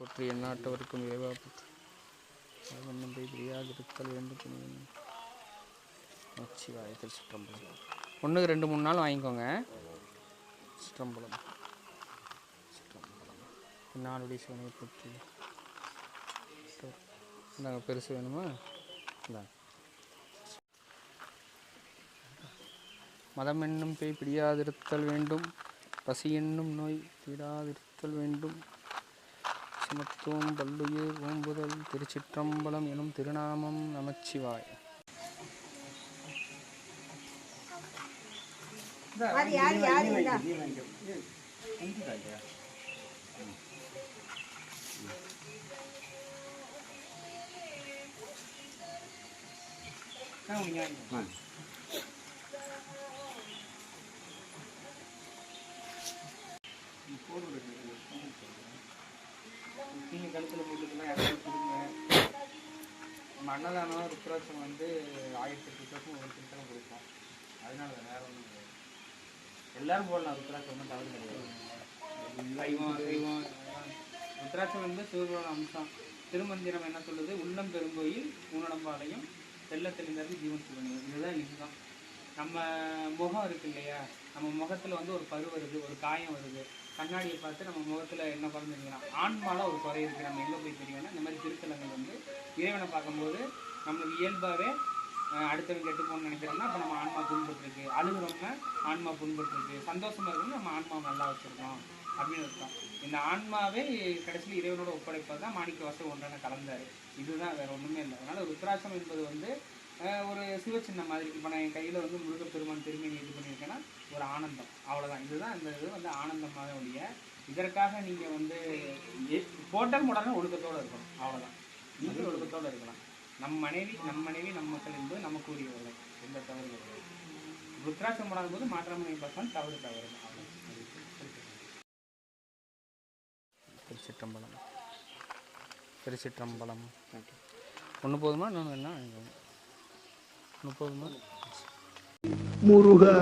போற்றி எந்நாட்டவருக்கும் இறைவா போற்றி. நம்பை பிரியாதிருத்தல் வேண்டும் சிவாய திருச்சிற்றம்பலம் ஒன்றுக்கு ரெண்டு மூணு நாள் வாங்கிக்கோங்க. சிற்றம்பலம். சிற்றம்பலம். நாளுடைய சிவனை போற்றி. நாங்கள் பெருசு வேணுமா? இந்தாங்க மதம் என்னும் பேய் பிடியாதிருத்தல் வேண்டும். பசி என்னும் நோய் தீராதிருத்தல் வேண்டும். சிமத்துவம் பல்லுயிர் ஓம்புதல் திருச்சிற்றம்பலம் எனும் திருநாமம் நமச்சிவாய். யார் நம்ம அன்னதானம் ருத்ராட்சம் வந்து ஆயிரத்தி எட்டு ருத்ராட்சம் ஒரு திருத்தம் கொடுப்போம் அதனால தான் வேற ஒன்றும் கிடையாது எல்லாரும் போடலாம். ருத்ராட்சம் ஒன்றும் தவறு கிடையாது. சைவம் சைவம் ருத்ராட்சம் வந்து சிவபுராண அம்சம். திருமந்திரம் என்ன சொல்லுது? உள்ளம் பெருங்கோயில் ஊனடம்பாளையம் தெல்ல தெளிந்தது ஜீவன் சிவனி. இதுதான் லிங்கம். நம்ம முகம் இருக்கு இல்லையா? நம்ம முகத்தில் வந்து ஒரு பரு வருது ஒரு காயம் வருது. கண்ணாடியை பார்த்து நம்ம முகத்தில் என்ன பறந்துருக்கலாம் ஆன்மாவில் ஒரு குறை இருக்குது நம்ம எங்கே போய் தெரியும்னா இந்த மாதிரி திருத்தலங்கள் வந்து இறைவனை பார்க்கும்போது நம்மளுக்கு இயல்பாகவே அடுத்தவங்க கெட்டு போகணும்னு நினைக்கிறோம்னா அப்போ நம்ம ஆன்மா புண்பட்டுருக்கு. அழுகுறோம்னா ஆன்மா புண்பட்டுருக்கு. சந்தோஷமாக இருக்கணும் நம்ம ஆன்மா நல்லா வச்சுருக்கோம். அப்படின்னு இருக்கோம் இந்த ஆன்மாவே கடைசியில் இறைவனோட ஒப்படைப்பது தான் மாணிக்க வாசல் ஒன்றான கலந்தார். இதுதான் வேறு ஒன்றுமே இல்லை. அதனால் ருத்ராட்சம் என்பது வந்து ஒரு சிவச்சின்ன மாதிரி. இப்போ நான் என் கையில் வந்து முருகப்பெருமான் திரும்பி இது பண்ணியிருக்கேன்னா ஒரு ஆனந்தம். அவ்வளோதான் இதுதான் இந்த இது வந்து ஆனந்தமாக உடைய இதற்காக நீங்கள் வந்து போட்டால் உடனே ஒழுக்கத்தோடு இருக்கணும். அவ்வளோதான் நீங்கள் ஒழுக்கத்தோடு இருக்கலாம். நம் மனைவி நம் மனைவி நம் மக்கள் என்பது நமக்கு உரியவர்கள் எந்த தவறு கிடையாது ருத்ராட்சம் போடாத போது மாற்றாமனை பார்த்தால் தவறு தவறு. திருச்சிற்றம்பலம். திருச்சிற்றம்பலம். ஒன்று போதுமா? இன்னொன்று என்ன? போதுமா முருகா